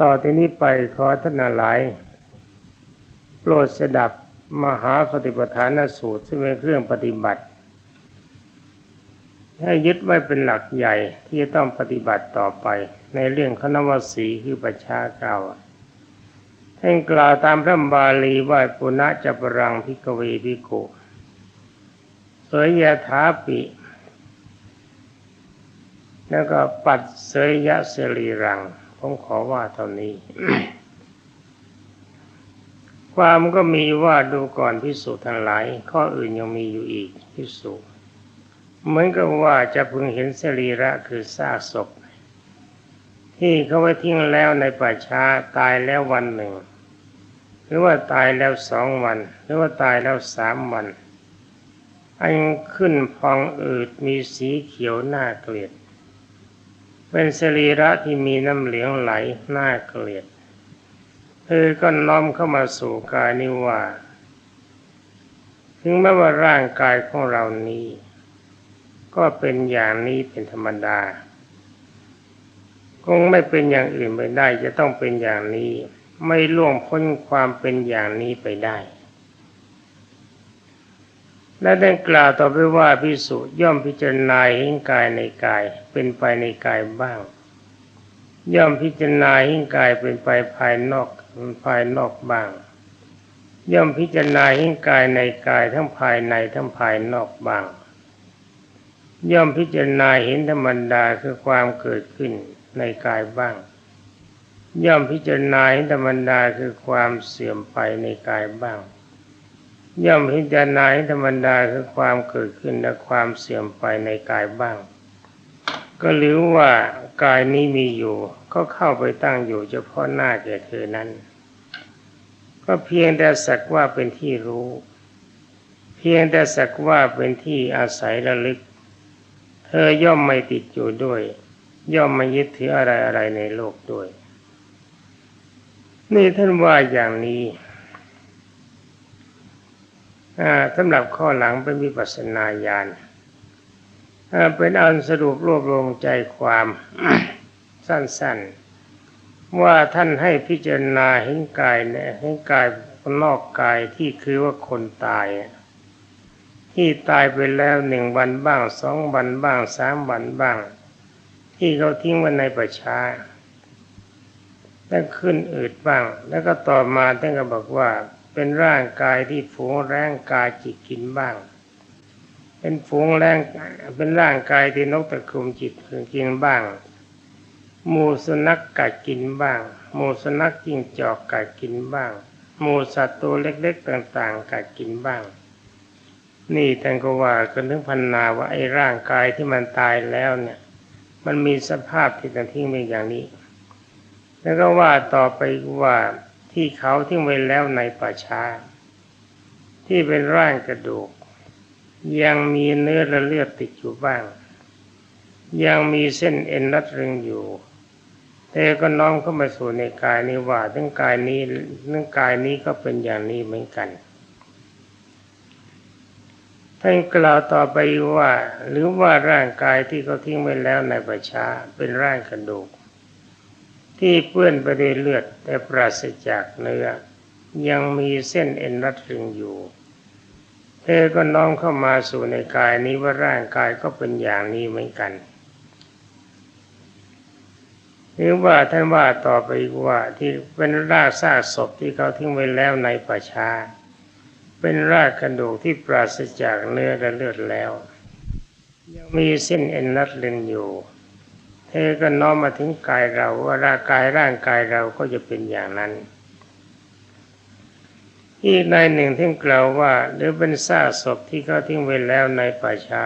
ต่อที่นี้ไปขอท่านหลายโปรดสดับมหาปฏิปทานสูตรซึ่งเป็นเครื่องปฏิบัติ ให้ยึดไว้เป็นหลักใหญ่ที่จะต้องปฏิบัติต่อไป ในเรื่องคณวสีคือประชาเก่าท่านกล่าวตามพระบาลีว่าปุณะจัปรังพิกเวพิโกเสยยถาปิ แล้วก็ปัดเสยยะเสรีรัง ผมขอว่าเท่านี้ ความก็มีว่าดูก่อนพิสูจน์ทั้งหลาย ข้ออื่นยังมีอยู่อีกพิสูจน์เหมือนกับว่าจะพึงเห็นสรีระคือซากศพ ที่เขาไว้ทิ้งแล้วในป่าช้าตายแล้ววันหนึ่ง หรือว่าตายแล้วสองวัน หรือว่าตายแล้วสามวันอันขึ้นพองอืดมีสีเขียวน่าเกลียด เป็นสรีระที่มีน้ำเหลืองไหลน่าเกลียดเธอก็น้อมเข้ามาสู่กายนิว่า ถึงแม้ว่าร่างกายของเรานี้ ก็เป็นอย่างนี้เป็นธรรมดา คงไม่เป็นอย่างอื่นไปได้จะต้องเป็นอย่างนี้ ไม่ล่วงพ้นความเป็นอย่างนี้ไปได้ และได้กล่าวต่อไปว่าพิสุย่อมพิจารณาเห็นกายในกาย เป็นไปในกายบ้าง ย่อมพิจารณาเห็นกายเป็นไปภายนอกภายนอกบ้าง ย่อมพิจารณาเห็นกายในกายทั้งภายในทั้งภายนอกบ้าง ย่อมพิจารณาเห็นธรรมดาคือความเกิดขึ้นในกายบ้าง ย่อมพิจารณาเห็นธรรมดาคือความเสื่อมไปในกายบ้าง ย่อมพิจารณาธรรมดาคือความเกิดขึ้นและความเสื่อมไปในกายบ้าง ก็หรือว่ากายนี้มีอยู่ ก็เข้าไปตั้งอยู่เฉพาะหน้าแก่เธอนั้น ก็เพียงแต่สักว่าเป็นที่รู้ เพียงแต่สักว่าเป็นที่อาศัยระลึก เธอย่อมไม่ติดอยู่ด้วย ย่อมไม่ยึดถืออะไรอะไรในโลกด้วย นี่ท่านว่าอย่างนี้ สำหรับข้อหลังเป็นวิปัสสนาญาณเป็นอันสรุปรวบรวมใจความสั้นๆ ว่าท่านให้พิจารณาเห็นกายเนี่ยเห็นกายนอกกายที่คือว่าคนตาย ที่ตายไปแล้วหนึ่งวันบ้างสองวันบ้างสามวันบ้าง ที่เขาทิ้งไว้ในประชาแล้วขึ้นอืดบ้าง แล้วก็ต่อมาท่านก็บอกว่า เป็นร่างกายที่ฝูงแรงกายจิตกินบ้าง เป็นฝูงแรงเป็นร่างกายที่นกตะคุมจิตกินบ้างหมูสุนัขกัดกินบ้างหมูสุนัขจิ้งจอกกัดกินบ้างหมูสัตว์ตัวเล็กๆต่างๆกัดกินบ้าง นี่ท่านก็ว่ากันถึงพันนาว่าไอ้ร่างกายที่มันตายแล้วเนี่ย มันมีสภาพที่ต้องทิ้งไปอย่างนี้ แล้วก็ว่าต่อไปว่า ที่เขาทิ้งไว้แล้วในป่าช้า ที่เป็นร่างกระดูก ยังมีเนื้อและเลือดติดอยู่บ้าง ยังมีเส้นเอ็นรัดรึงอยู่แต่ก็น้อมเข้ามาสู่ในกายนี้ว่าทั้งกายนี้ทั้งกายนี้ก็เป็นอย่างนี้เหมือนกันท่านกล่าวต่อไปว่า หรือว่าร่างกายที่เขาทิ้งไว้แล้วในป่าช้าเป็นร่างกระดูก ที่เปื้อนไปด้วยเลือดแต่ปราศจากเนื้อ ยังมีเส้นเอ็นรัดรึงอยู่ เธอก็น้อมเข้ามาสู่ในกายนี้ว่าร่างกายก็เป็นอย่างนี้เหมือนกันหรือว่าท่านว่าต่อไปว่าที่เป็นรากซากศพที่เขาทิ้งไว้แล้วในป่าช้า เป็นรากกระดูกที่ปราศจากเนื้อและเลือดแล้ว ยังมีเส้นเอ็นรัดรึงอยู่ เธอก็น้อมมาถึงกายเราว่าร่างกายร่างกายเราก็จะเป็นอย่างนั้น อีกในหนึ่งที่กล่าวว่า หรือเป็นซากศพที่เขาทิ้งไว้แล้วในป่าช้า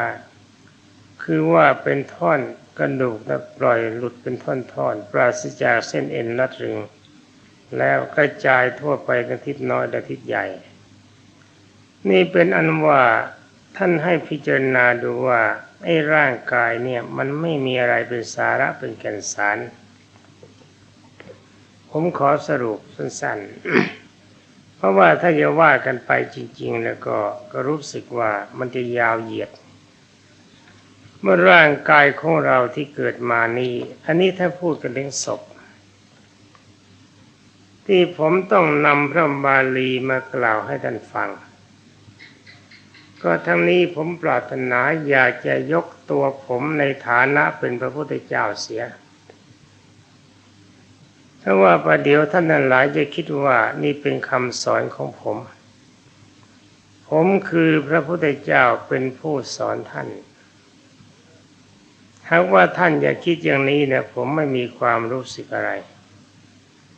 คือว่าเป็นท่อนกระดูกและปล่อยหลุดเป็นท่อนๆปราศจากเส้นเอ็นรัดรึง แล้วกระจายทั่วไปทั้งทิศน้อยและทิศใหญ่ นี่เป็นอันว่า ท่านให้พิจารณาดูว่าไอ้ร่างกายเนี่ยมันไม่มีอะไรเป็นสาระเป็นแก่นสาร ผมขอสรุปสั้นๆ เพราะว่าถ้าจะว่ากันไปจริง ๆ แล้วก็ก็รู้สึกว่ามันจะยาวเหยียด เมื่อร่างกายของเราที่เกิดมานี้อันนี้ถ้าพูดกันเรื่องศพที่ผมต้องนำพระบาลีมากล่าวให้ท่านฟัง ก็ทั้งนี้ผมปรารถนาอยากจะยกตัวผมในฐานะเป็นพระพุทธเจ้าเสียถ้าะว่าประเดี๋ยวท่านนั้นหลายจะคิดว่านี่เป็นคำสอนของผม ผมคือพระพุทธเจ้าเป็นผู้สอนท่านหากว่าท่านอย่าคิดอย่างนี้เนี่ยผมไม่มีความรู้สึกอะไร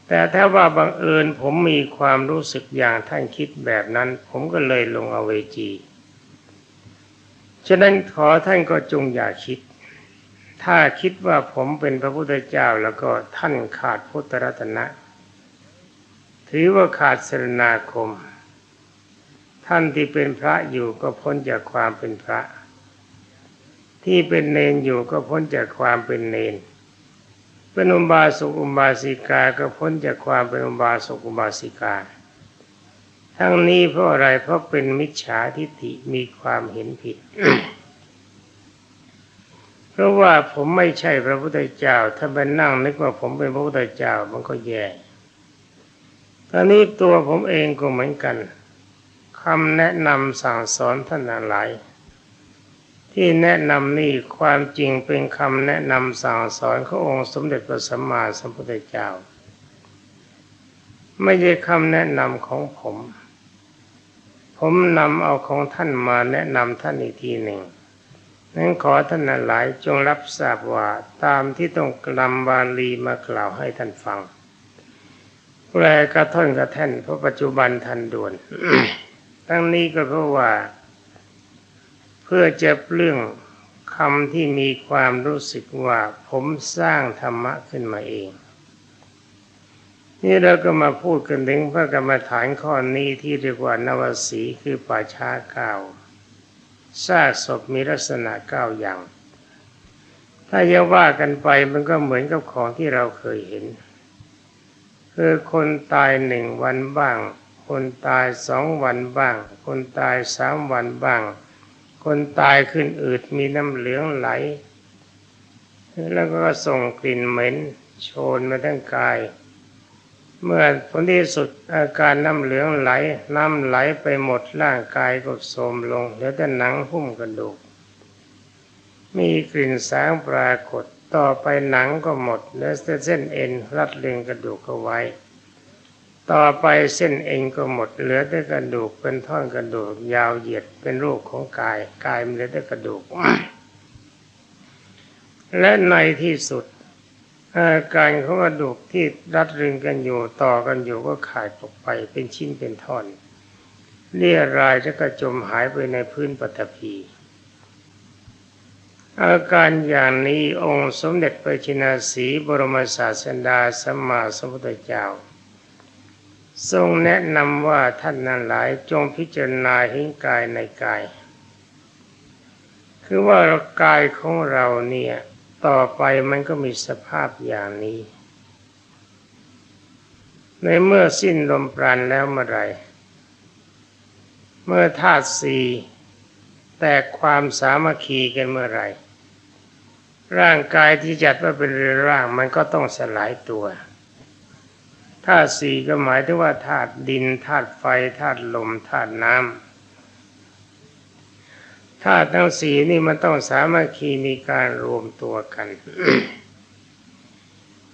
แต่ถ้าว่าบังเอิญผมมีความรู้สึกอย่างท่านคิดแบบนั้น ผมก็เลยลงอเวจี ฉะนั้นขอท่านก็จงอย่าคิด ถ้าคิดว่าผมเป็นพระพุทธเจ้าแล้วก็ท่านขาดพุทธรัตนะ ถือว่าขาดสรนาคม ท่านที่เป็นพระอยู่ก็พ้นจากความเป็นพระ ที่เป็นเนนอยู่ก็พ้นจากความเป็นเนนเป็นอุบาสกอุบาสิกาก็พ้นจากความเป็นอุบาสกอุบาสิกา ทั้งนี้เพราะอะไรเพราะเป็นมิจฉาทิฏฐิมีความเห็นผิด เพราะว่าผมไม่ใช่พระพุทธเจ้า ถ้าไปนั่งนึกว่าผมเป็นพระพุทธเจ้ามันก็แย่ตอนนี้ตัวผมเองก็เหมือนกันคำแนะนำสั่งสอนท่านหลาย ที่แนะนำนี่ความจริงเป็นคำแนะนำสั่งสอนขององค์สมเด็จพระสัมมาสัมพุทธเจ้า ไม่ใช่คำแนะนำของผม ผมนำเอาของท่านมาแนะนำท่านอีกทีหนึ่งนั้นขอท่านหลายจงรับทราบว่าตามที่ต้องกลำบาลีมากล่าวให้ท่านฟัง แปลกระท่อนกระแท่นเพราะปัจจุบันทันด่วน ทั้งนี้ก็เพราะว่า เพื่อจะเรื่องคำที่มีความรู้สึกว่าผมสร้างธรรมะขึ้นมาเอง นี่เราก็มาพูดกันถึงพระกรรมฐานข้อนี้ที่เรียกว่านวสีคือป่าช้าเก้าซากศพมีลักษณะเก้าอย่าง ถ้าจะว่ากันไปมันก็เหมือนกับของที่เราเคยเห็น คือคนตายหนึ่งวันบ้าง คนตายสองวันบ้าง คนตายสามวันบ้าง คนตายขึ้นอืดมีน้ำเหลืองไหล แล้วก็ส่งกลิ่นเหม็นโชนมาทั้งกาย เมื่อผลที่สุดอาการน้ำเหลืองไหล น้ำไหลไปหมดร่างกายก็โทรมลงเหลือแต่หนังหุ้มกระดูก มีกลิ่นสางปรากฏต่อไปหนังก็หมดเหลือแต่เส้นเอ็นรัดเรียงกระดูกเอาไว้ ต่อไปเส้นเอ็นก็หมดเหลือแต่กระดูกเป็นท่อนกระดูก ยาวเหยียดเป็นรูปของกายกายมันเหลือแต่กระดูก และในที่สุด อาการของกระดูกที่รัดรึงกันอยู่ต่อกันอยู่ก็ขาดออกไปเป็นชิ้นเป็นท่อนเลี่ยรายแล้วก็จมหายไปในพื้นปฐพีอาการอย่างนี้องค์สมเด็จพระชินาสีบรมศาสดาสัมมาสัมพุทธเจ้า ทรงแนะนำว่าท่านนั้นหลายจงพิจารณาเห็นกายในกาย คือว่ากายของเราเนี่ย ต่อไปมันก็มีสภาพอย่างนี้ ในเมื่อสิ้นลมปราณแล้วเมื่อไร เมื่อธาตุสี่แตกความสามัคคีกันเมื่อไร ร่างกายที่จัดว่าเป็นเรือร่างมันก็ต้องสลายตัวธาตุสี่ก็หมายถึงว่าธาตุดินธาตุไฟธาตุลมธาตุน้ำ ธาตุทั้งสี่นี่มันต้องสามัคคีมีการรวมตัวกัน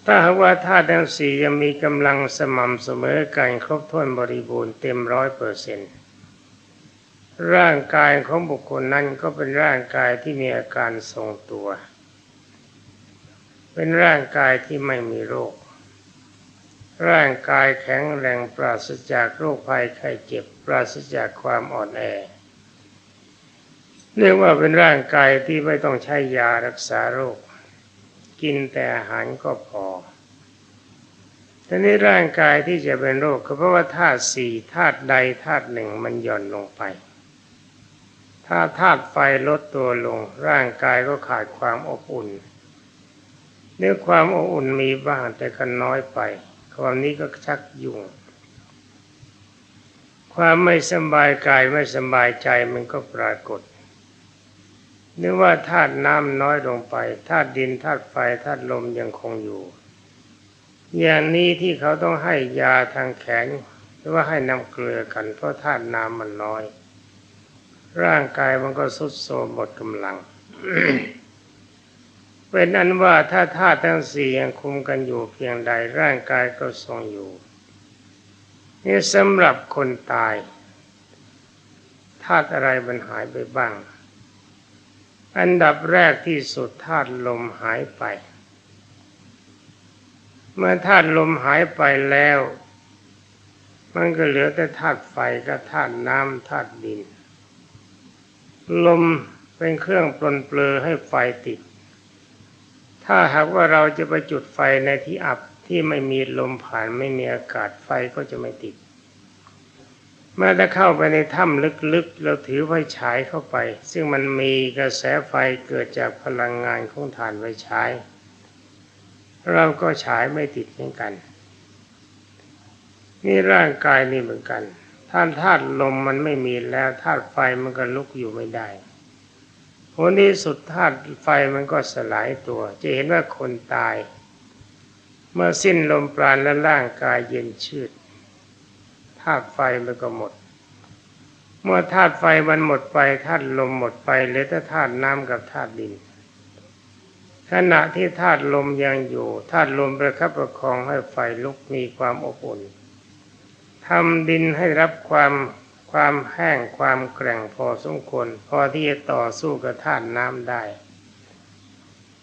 ถ้าหากว่าธาตุทั้งสี่ยังมีกำลังสม่ำเสมอกันครบถ้วนบริบูรณ์เต็มร้อยเปอร์เซ็นต์ร่างกายของบุคคลนั้นก็เป็นร่างกายที่มีอาการทรงตัว เป็นร่างกายที่ไม่มีโรค ร่างกายแข็งแรงปราศจากโรคภัยไข้เจ็บ ปราศจากความอ่อนแอ เรียกว่าเป็นร่างกายที่ไม่ต้องใช้ยารักษาโรค กินแต่อาหารก็พอทีนี้ร่างกายที่จะเป็นโรคก็เพราะว่าธาตุสี่ธาตุใดธาตุหนึ่งมันหย่อนลงไป ถ้าธาตุไฟลดตัวลง ร่างกายก็ขาดความอบอุ่นเนื้อความอบอุ่นมีบ้างแต่ก็น้อยไป ความนี้ก็ชักยุ่ง ความไม่สบายกายไม่สบายใจมันก็ปรากฏ นึกว่าธาตุน้ำน้อยลงไปธาตุดินธาตุไฟธาตุลมยังคงอยู่ อย่างนี้ที่เขาต้องให้ยาทางแขนหรือว่าให้น้ำเกลือกันเพราะธาตุน้ำมันน้อย ร่างกายมันก็สุดโทรมหมดกำลังเป็นอันว่าถ้าธาตุทั้งสี่ยังคุมกันอยู่เพียงใดร่างกายก็ทรงอยู่ นี่สำหรับคนตายธาตุอะไรมันหายไปบ้าง อันดับแรกที่สุดธาตุลมหายไป เมื่อธาตุลมหายไปแล้ว มันก็เหลือแต่ธาตุไฟกับธาตุน้ำธาตุดิน ลมเป็นเครื่องปลนเปลือให้ไฟติด ถ้าหากว่าเราจะไปจุดไฟในที่อับที่ไม่มีลมผ่านไม่มีอากาศไฟก็จะไม่ติด เมื่อถ้าเข้าไปในถ้ำลึกๆ เราถือไฟฉายเข้าไป ซึ่งมันมีกระแสไฟเกิดจากพลังงานของถ่านไฟฉาย เราก็ฉายไม่ติดเหมือนกัน นี่ร่างกายนี่เหมือนกันท่านธาตุลมมันไม่มีแล้วธาตุไฟมันก็ลุกอยู่ไม่ได้ผลที่สุดธาตุไฟมันก็สลายตัว จะเห็นว่าคนตาย เมื่อสิ้นลมปราณและร่างกายเย็นชืด ธาตุไฟมันก็หมด เมื่อธาตุไฟมันหมดไปธาตุลมหมดไปเหลือแต่ธาตุน้ำกับธาตุดิน ขณะที่ธาตุลมยังอยู่ธาตุลมประคับประคองให้ไฟลุกมีความอบอุ่นทำดินให้รับความความแห้งความแกร่งพอสมควรพอที่จะต่อสู้กับธาตุน้ำได้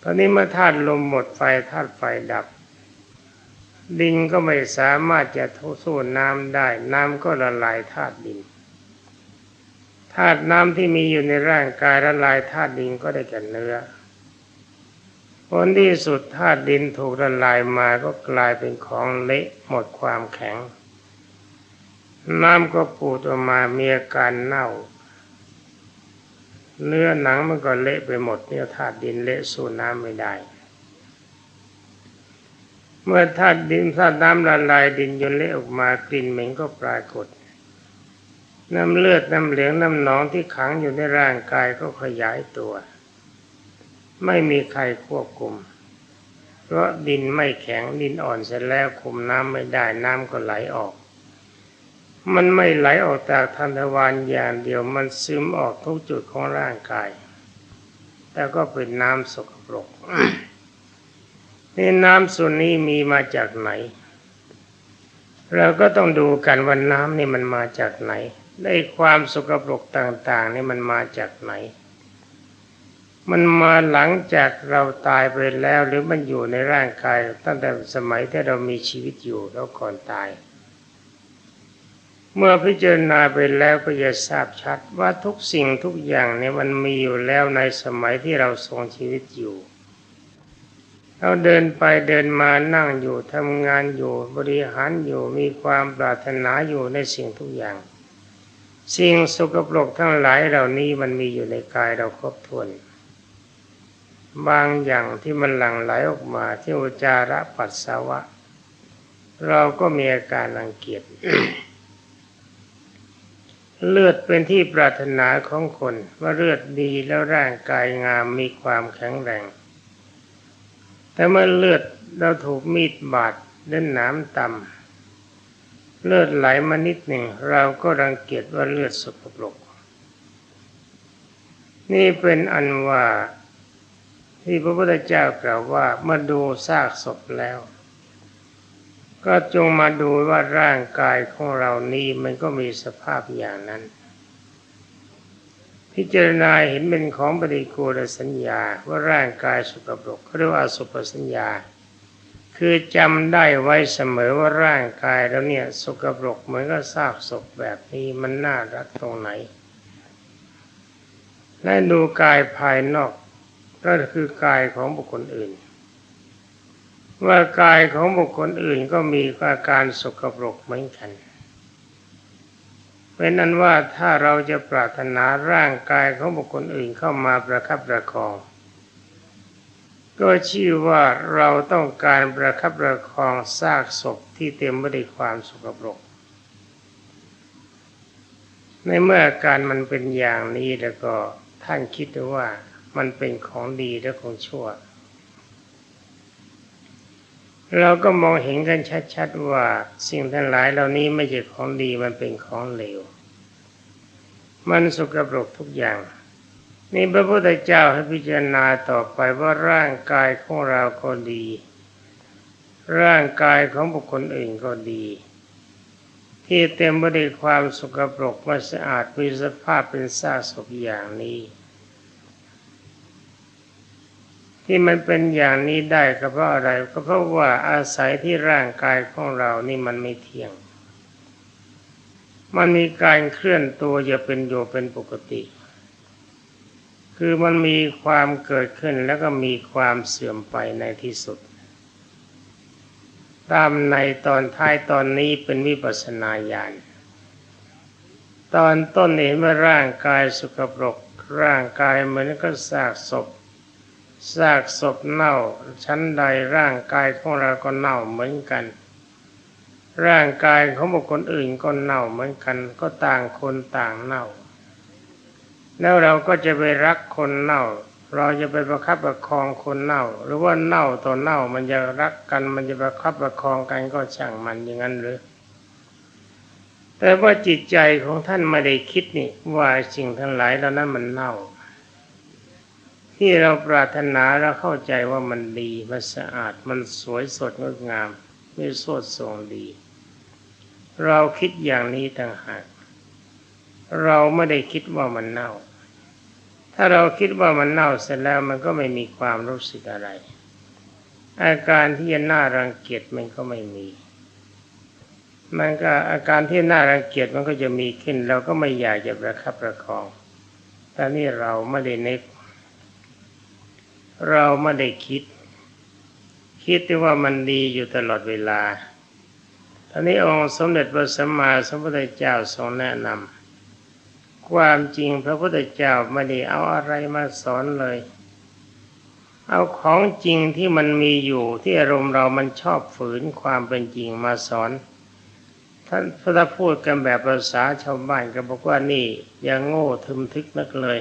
ตอนนี้เมื่อธาตุลมหมดไฟธาตุไฟดับ ดินก็ไม่สามารถจะสู้น้ำได้ น้ำก็ละลายธาตุดินธาตุน้ำที่มีอยู่ในร่างกายละลายธาตุดินก็ได้แก่เนื้อผลที่สุดธาตุดินถูกละลายมาก็กลายเป็นของเละหมดความแข็ง น้ำก็ปูดออกมามีอาการเน่า เนื้อหนังมันก็เละไปหมดเนี่ยธาตุดินเละสู้น้ำไม่ได้ เมื่อธาตุดินธาตุน้ำละลายดินยนเละออกมากลิ่นเหม็นก็ปรากฏ น้ำเลือดน้ำเหลืองน้ำหนองที่ขังอยู่ในร่างกายก็ขยายตัว ไม่มีใครควบคุม เพราะดินไม่แข็งดินอ่อนเสร็จแล้วคุมน้ำไม่ได้น้ำก็ไหลออก มันไม่ไหลออกจากทันทวารอย่างเดียวมันซึมออกทุกจุดของร่างกาย แต่ก็เป็นน้ำสกปรก นี่น้ำส่วนนี้มีมาจากไหน เราก็ต้องดูกันว่าน้ำนี่มันมาจากไหน ได้ความสกปรกต่างๆนี่มันมาจากไหน มันมาหลังจากเราตายไปแล้วหรือมันอยู่ในร่างกาย ตั้งแต่สมัยที่เรามีชีวิตอยู่แล้วก่อนตาย เมื่อพิจารณาไปแล้วก็จะทราบชัดว่าทุกสิ่งทุกอย่างเนี่ยมันมีอยู่แล้วในสมัยที่เราทรงชีวิตอยู่ เราเดินไปเดินมานั่งอยู่ทำงานอยู่บริหารอยู่มีความปรารถนาอยู่ในสิ่งทุกอย่าง สิ่งสกปรกทั้งหลายเหล่านี้มันมีอยู่ในกายเราครบถ้วนบางอย่างที่มันหลั่งไหลออกมาที่อุจาระปัสสาวะ เราก็มีอาการรังเกียจเลือดเป็นที่ปรารถนาของคนว่าเลือดดีแล้วร่างกายงามมีความแข็งแรง แต่เมื่อเลือดเราถูกมีดบาดเล่นน้ำต่ำเลือดไหลมานิดหนึ่ง เราก็รังเกียจว่าเลือดสกปรก นี่เป็นอันว่าที่พระพุทธเจ้ากล่าวว่าเมื่อดูซากศพแล้ว ก็จงมาดูว่าร่างกายของเรานี้มันก็มีสภาพอย่างนั้น พิจารณาเห็นเป็นของปฏิกูลสัญญาว่าร่างกายสกปรกเรียกว่าสุปสัญญา คือจำได้ไว้เสมอว่าร่างกายแล้วเนี่ยสกปรกเหมือนกับซากศพแบบนี้มันน่ารักตรงไหน และดูกายภายนอกก็คือกายของบุคคลอื่น ว่ากายของบุคคลอื่นก็มีอาการสกปรกเหมือนกัน เป็นนั้นว่าถ้าเราจะปรารถนาร่างกายของบุคคลอื่นเข้ามาประคับประคอง ก็ชื่อว่าเราต้องการประคับประคองซากศพที่เต็มไปด้วยความสกปรก ในเมื่อการมันเป็นอย่างนี้แล้วก็ท่านคิดว่ามันเป็นของดีและของชั่ว เราก็มองเห็นกันชัดๆว่าสิ่งทั้งหลายเหล่านี้ไม่ใช่ของดีมันเป็นของเลว มันสกปรกทุกอย่าง นี่พระพุทธเจ้าให้พิจารณาต่อไปว่าร่างกายของเราก็ดี ร่างกายของบุคคลอื่นก็ดี ที่เต็มไปด้วยความสกปรกไม่สะอาดมีสภาพเป็นซากศพอย่างนี้ ที่มันเป็นอย่างนี้ได้ก็เพราะอะไรก็เพราะว่าอาศัยที่ร่างกายของเรานี่มันไม่เที่ยง มันมีการเคลื่อนตัวอย่าเป็นอยู่เป็นปกติ คือมันมีความเกิดขึ้นแล้วก็มีความเสื่อมไปในที่สุด ตามในตอนท้ายตอนนี้เป็นวิปัสสนาญาณตอนต้นเห็นว่าร่างกายสกปรกร่างกายเหมือนก็ซากศพ ซากศพเน่าชั้นใดร่างกายของเราก็เน่าเหมือนกัน ร่างกายของบุคคลอื่นก็เน่าเหมือนกัน ก็ต่างคนต่างเน่า แล้วเราก็จะไปรักคนเน่า เราจะไปประคับประคองคนเน่า หรือว่าเน่าต่อเน่ามันจะรักกันมันจะประคับประคองกันก็ช่างมันอย่างนั้นหรือแต่ว่าจิตใจของท่านไม่ได้คิดนี่ว่าสิ่งทั้งหลายเหล่านั้นมันเน่า ที่เราปรารถนาเราเข้าใจว่ามันดี มันสะอาดมันสวยสดงดงามมีสดทรงดี เราคิดอย่างนี้ต่างหากเราไม่ได้คิดว่ามันเน่า ถ้าเราคิดว่ามันเน่าเสร็จแล้วมันก็ไม่มีความรู้สึกอะไร อาการที่จะน่ารังเกียจมันก็ไม่มี มันก็อาการที่น่ารังเกียจมันก็จะมีขึ้น เราก็ไม่อยากจะประคับประคองแต่นี่เราไม่ได้นึก เราไม่ได้คิด คิดที่ว่ามันดีอยู่ตลอดเวลาตอนนี้องค์สมเด็จพระสัมมาสัมพุทธเจ้าทรงแนะนำความจริงพระพุทธเจ้าไม่ได้เอาอะไรมาสอนเลย เอาของจริงที่มันมีอยู่ที่อารมณ์เรามันชอบฝืนความเป็นจริงมาสอนท่านพระพูดกันแบบภาษาชาวบ้านก็บอกว่านี่อย่างโง่ทึมทึกนักเลย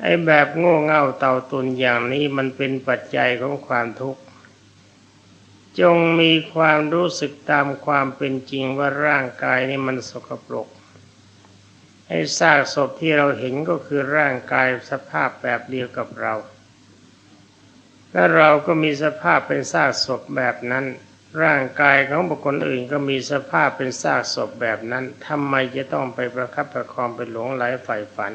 ไอ้แบบโง่เง่าเต่าตุนอย่างนี้มันเป็นปัจจัยของความทุกข์ จงมีความรู้สึกตามความเป็นจริงว่าร่างกายนี่มันสกปรกไอ้ซากศพที่เราเห็นก็คือร่างกายสภาพแบบเดียวกับเรา และเราก็มีสภาพเป็นซากศพแบบนั้น ร่างกายของบุคคลอื่นก็มีสภาพเป็นซากศพแบบนั้นทำไมจะต้องไปประคับประคองไปหลงไหลใฝ่ฝัน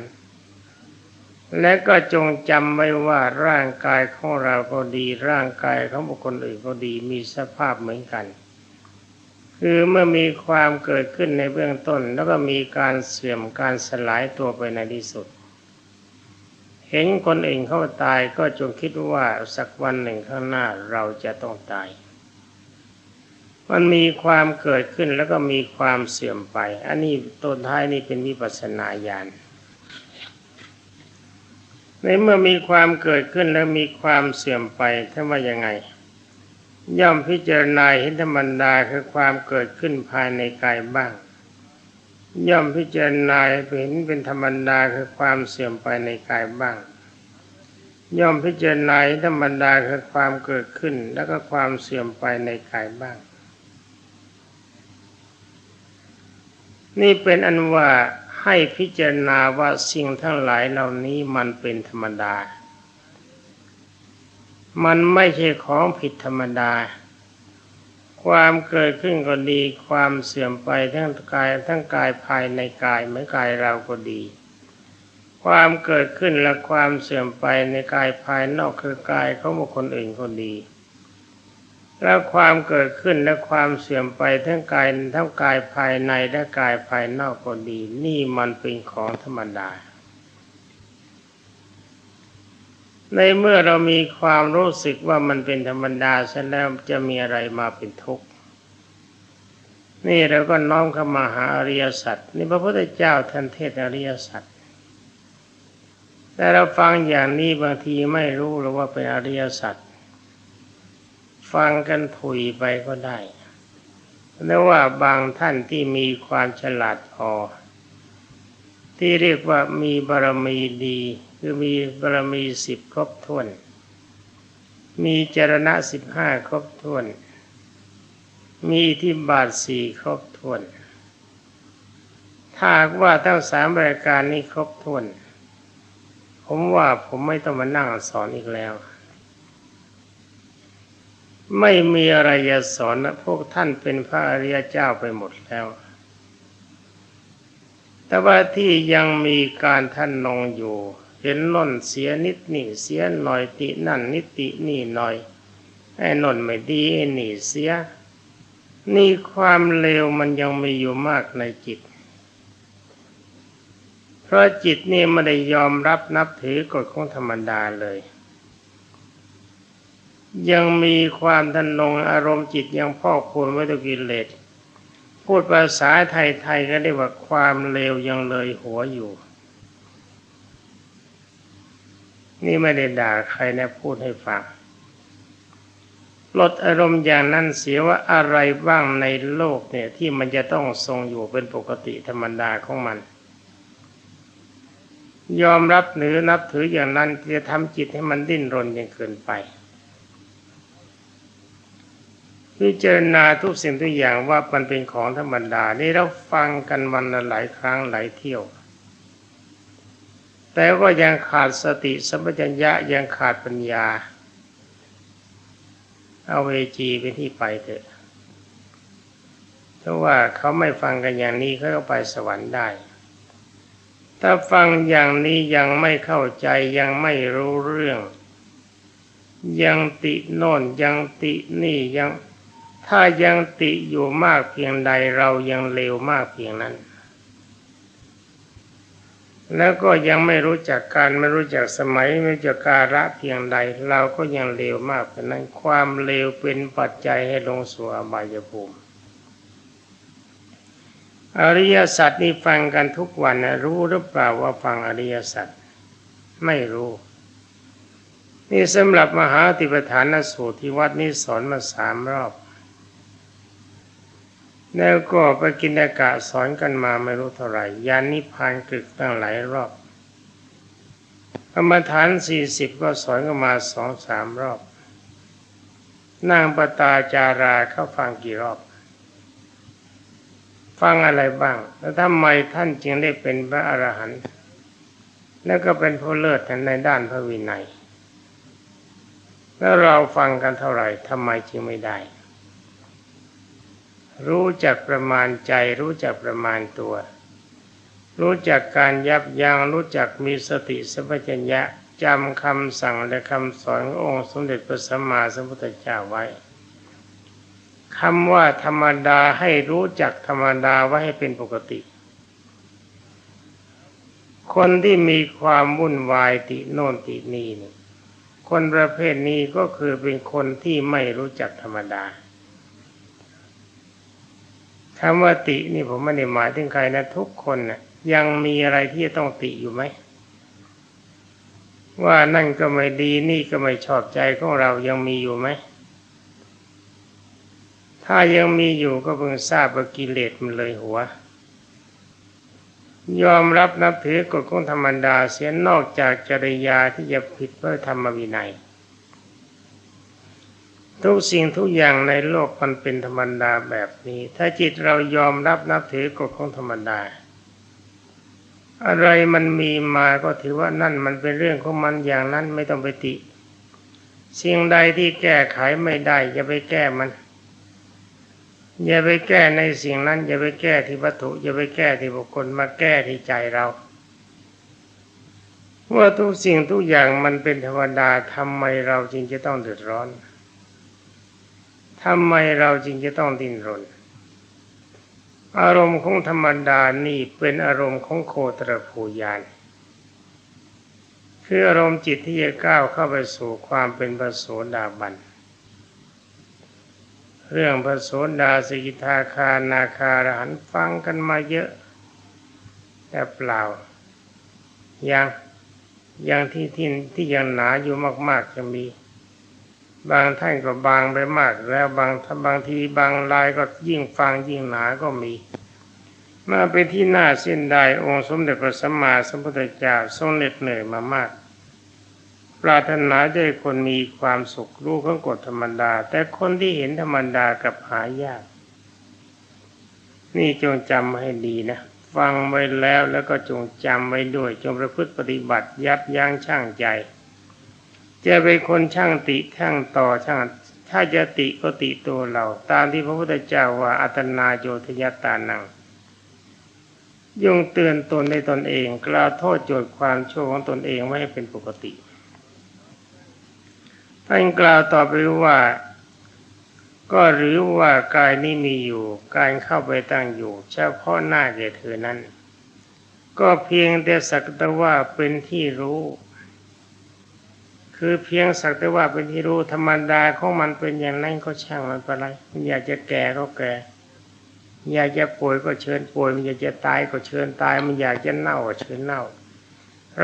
และก็จงจำไว้ว่าร่างกายของเราก็ดีร่างกายของบุคคลอื่นก็ดีมีสภาพเหมือนกัน คือเมื่อมีความเกิดขึ้นในเบื้องต้น แล้วก็มีการเสื่อมการสลายตัวไปในที่สุด เห็นคนอื่นเขาตายก็จงคิดว่าสักวันหนึ่งข้างหน้าเราจะต้องตาย มันมีความเกิดขึ้นแล้วก็มีความเสื่อมไป อันนี้ต้นท้ายนี่เป็นวิปัสสนาญาณ ในเมื่อมีความเกิดขึ้นแล้วมีความเสื่อมไปท่านว่ายังไง ย่อมพิจารณาเห็นธรรมดาคือความเกิดขึ้นภายในกายบ้าง ย่อมพิจารณาเห็นเป็นธรรมดาคือความเสื่อมไปในกายบ้าง ย่อมพิจารณาธรรมดาคือความเกิดขึ้น แล้วก็ความเสื่อมไปในกายบ้าง นี่เป็นอันว่า ให้พิจารณาว่าสิ่งทั้งหลายเหล่านี้มันเป็นธรรมดา มันไม่ใช่ของผิดธรรมดา ความเกิดขึ้นก็ดี ความเสื่อมไปทั้งกายทั้งกายภายในกายเหมือนกายเราก็ดี ความเกิดขึ้นและความเสื่อมไปในกายภายนอกคือกายเของบุคคลอื่นก็ดี แล้วความเกิดขึ้นและความเสื่อมไปทั้งกายทั้งกายภายในและกายภายนอกก็ดี นี่มันเป็นของธรรมดา ในเมื่อเรามีความรู้สึกว่ามันเป็นธรรมดาเสร็จแล้วจะมีอะไรมาเป็นทุกข์นี่เราก็น้อมเข้ามาหาอริยสัจนี่พระพุทธเจ้าท่านเทศอริยสัจแต่เราฟังอย่างนี้บางทีไม่รู้หรือว่าเป็นอริยสัจ ฟังกันถุยไปก็ได้แต่ว่าบางท่านที่มีความฉลาดพอ ที่เรียกว่ามีบารมีดี คือมีบารมีสิบครบถ้วน มีจรณะสิบห้าครบถ้วน มีทธิบาทสี่ครบถ้วนถ้าว่าทั้งสามรายการนี้ครบถ้วน ผมว่าผมไม่ต้องมานั่งสอนอีกแล้ว ไม่มีอะไรจะสอนนะพวกท่านเป็นพระอริยเจ้าไปหมดแล้ว แต่ว่าที่ยังมีการท่านนองอยู่ เห็นน่นเสียนิดนี่เสียหน่อยตินั่นนิตินี่หน่อยไอ้นนไม่ดีไอ้นี่เสีย นี่ความเลวมันยังมีอยู่มากในจิต เพราะจิตนี่ไม่ได้ยอมรับนับถือกฎของธรรมดาเลย ยังมีความทันนงอารมณ์จิตยังพ่อกพูนไว้ด้วยกิเลสพูดภาษาไทยๆก็ได้ว่าความเลวยังเลยหัวอยู่ นี่ไม่ได้ด่าใครนะพูดให้ฟังลดอารมณ์อย่างนั้นเสียว่าอะไรบ้างในโลกเนี่ยที่มันจะต้องทรงอยู่เป็นปกติธรรมดาของมัน ยอมรับหรือนับถืออย่างนั้นจะทำจิตให้มันดิ้นรนยังเกินไป พิจารณาทุกสิ่งทุกอย่างว่ามันเป็นของธรรมดา นี่เราฟังกันวันละหลายครั้งหลายเที่ยว แต่ก็ยังขาดสติสัมปชัญญะยังขาดปัญญา เอาเวจีเป็นที่ไปเถอะเพราะว่าเขาไม่ฟังกันอย่างนี้เขาก็ไปสวรรค์ได้ ถ้าฟังอย่างนี้ยังไม่เข้าใจยังไม่รู้เรื่อง ยังติโน่นยังตินี่ยัง ถ้ายังติอยู่มากเพียงใดเรายังเลวมากเพียงนั้น แล้วก็ยังไม่รู้จักการไม่รู้จักสมัยไม่รู้จักการะเพียงใด เราก็ยังเลวมากเพราะนั้น ความเลวเป็นปัจจัยให้ลงสู่อบายภูมิอริยสัจนี่ฟังกันทุกวันนะรู้หรือเปล่าว่าฟังอริยสัจไม่รู้ นี่สำหรับมหาติปฐานสูตรที่วัดนี้สอนมาสามรอบ แล้วก็ไปกินอากาศสอนกันมาไม่รู้เท่าไหร่ยานนิพพานกึกตั้งหลายรอบกรรมฐานสี่สิบก็สอนกันมาสองสามรอบ นางปตาจาราเข้าฟังกี่รอบ ฟังอะไรบ้าง แล้วทำไมท่านจึงได้เป็นพระอรหันต์แล้วก็เป็นผู้เลิศในด้านพระวินัย แล้วเราฟังกันเท่าไหร่ทำไมจึงไม่ได้ รู้จักประมาณใจ รู้จักประมาณตัว รู้จักการยับยัง้งรู้จักมีสติสัมปชัญญะจำคำสั่งและคำสอนขององค์สมเด็จพระสัมมาสัมพุทธเจ้าไว้คำว่าธรรมดาให้รู้จักธรรมดาไว้ให้เป็นปกติ คนที่มีความวุ่นวายติโน่นตินี่นี่คนประเภทนี้ก็คือเป็นคนที่ไม่รู้จักธรรมดา คำว่าตินี่ผมไม่ได้หมายถึงใครนะทุกคนนะยังมีอะไรที่จะต้องติอยู่ไหม ว่านั่นก็ไม่ดีนี่ก็ไม่ชอบใจของเรายังมีอยู่ไหม ถ้ายังมีอยู่ก็เพิ่งทราบว่ากิเลสมันเลยหัว ยอมรับนับถือกฎของธรรมดาเสียนอกจากจริยาที่จะผิดเพื่อธรรมวินัย ทุกสิ่งทุกอย่างในโลกมันเป็นธรรมดาแบบนี้ ถ้าจิตเรายอมรับนับถือกฎของธรรมดา อะไรมันมีมาก็ถือว่านั่นมันเป็นเรื่องของมันอย่างนั้นไม่ต้องไปติสิ่งใดที่แก้ไขไม่ได้อย่าไปแก้มัน อย่าไปแก้ในสิ่งนั้น อย่าไปแก้ที่วัตถุ อย่าไปแก้ที่บุคคลมาแก้ที่ใจเราว่าทุกสิ่งทุกอย่างมันเป็นธรรมดาทำไมเราจึงจะต้องเดือดร้อน ทำไมเราจึงจะต้องดิ้นรน อารมณ์ของธรรมดานี่เป็นอารมณ์ของโคตรภูยานคืออารมณ์จิตที่จะก้าวเข้าไปสู่ความเป็นพระโสดาบัน เรื่องพระโสดาสกิทาคานาคารหันฟังกันมาเยอะ แต่เปล่า ยังยังที่ที่ที่ยังหนาอยู่มาก ๆ จะมี บางท่านก็บางไปมากแล้วบางบางทีบางลายก็ยิ่งฟังยิ่งหนาก็มี มาเป็นที่น่าเส้นได้องค์สมเด็จพระสัมมาสัมพุทธเจ้าทรงเหน็ดเหนื่อยมามาก ปรารถนาจะให้คนมีความสุขรู้ข้องกฎธรรมดา แต่คนที่เห็นธรรมดากับหายาก นี่จงจำให้ดีนะ ฟังไว้แล้วแล้วก็จงจำไว้ด้วยจงประพฤติปฏิบัติยับยั้งชั่งใจ จะเป็นคนช่างติช่างต่อช่างถ้าจะติก็ติตัวเรา ตามที่พระพุทธเจ้าว่าอัตนาโยทยตานังยงเตือนตนในตนเอง กล่าวโทษโจทย์ความชั่วของตนเองไม่ให้เป็นปกติท่านกล่าวต่อไปว่า ก็หรือว่ากายนี้มีอยู่ การเข้าไปตั้งอยู่เฉพาะหน้าแก่เธอนั้น ก็เพียงแต่สักแต่ว่าเป็นที่รู้ คือเพียงสักแต่ว่าเป็นที่รู้ธรรมดาของมันเป็นอย่างนั้นก็ช่างมันไปไรมันอยากจะแก่ก็แก่ อยากจะป่วยก็เชิญป่วย มันอยากจะตายก็เชิญตาย มันอยากจะเน่าก็เชิญเน่า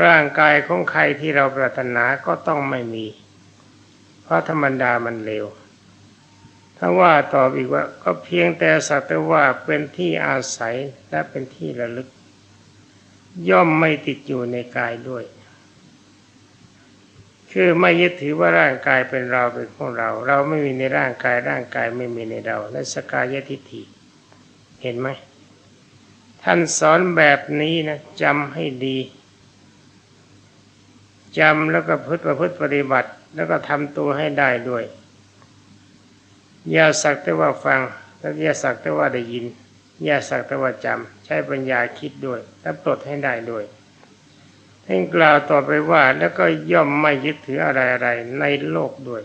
ร่างกายของใครที่เราปรารถนาก็ต้องไม่มี เพราะธรรมดามันเร็วถ้าว่าตอบอีกว่าก็เพียงแต่สักแต่ว่าเป็นที่อาศัยและเป็นที่ระลึก ย่อมไม่ติดอยู่ในกายด้วย คือไม่ยึดถือว่าร่างกายเป็นเราเป็นของเรา เราไม่มีในร่างกายร่างกายไม่มีในเราและสกายทิฏฐิ เห็นไหมท่านสอนแบบนี้นะจำให้ดีจำแล้วก็พฤติประพฤติปฏิบัติ แล้วก็ทำตัวให้ได้ด้วย อย่าสักแต่ว่าฟัง แล้วอย่าสักแต่ว่าได้ยิน อย่าสักแต่ว่าจำใช้ปัญญาคิดด้วย และปลดให้ได้ด้วย ท่านกล่าวต่อไปว่าแล้วก็ย่อมไม่ยึดถืออะไรอะไรในโลกด้วย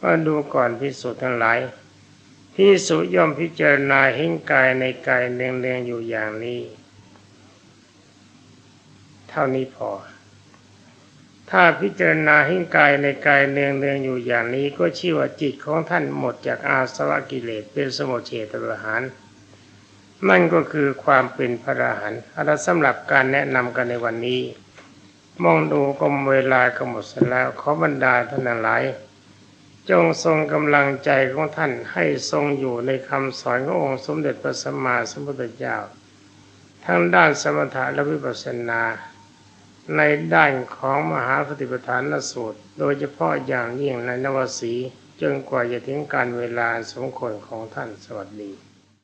ก็ดูก่อนพิสุทั้งหลายพิสุย่อมพิจารณาเห็นกายในกายเนืองๆอยู่อย่างนี้ เท่านี้พอ ถ้าพิจารณาเห็นกายในกายเนืองๆอยู่อย่างนี้ ก็ชื่อว่าจิตของท่านหมดจากอาสวะกิเลสเป็นสมุทเฉตประหาร นั่นก็คือความเป็นพระอรหันต์อาสำหรับการแนะนำกันในวันนี้ มองดูก็เวลาก็หมดแล้วขอบรรดาท่านหลาย จงทรงกำลังใจของท่านให้ทรงอยู่ในคำสอนขององค์สมเด็จพระสัมมาสัมพุทธเจ้า ทั้งด้านสมถะและวิปัสสนา ในด้านของมหาปฏิปทานสูตร โดยเฉพาะอย่างยิ่งในนวสีจนกว่าจะถึงการเวลาสมควรของท่านสวัสดี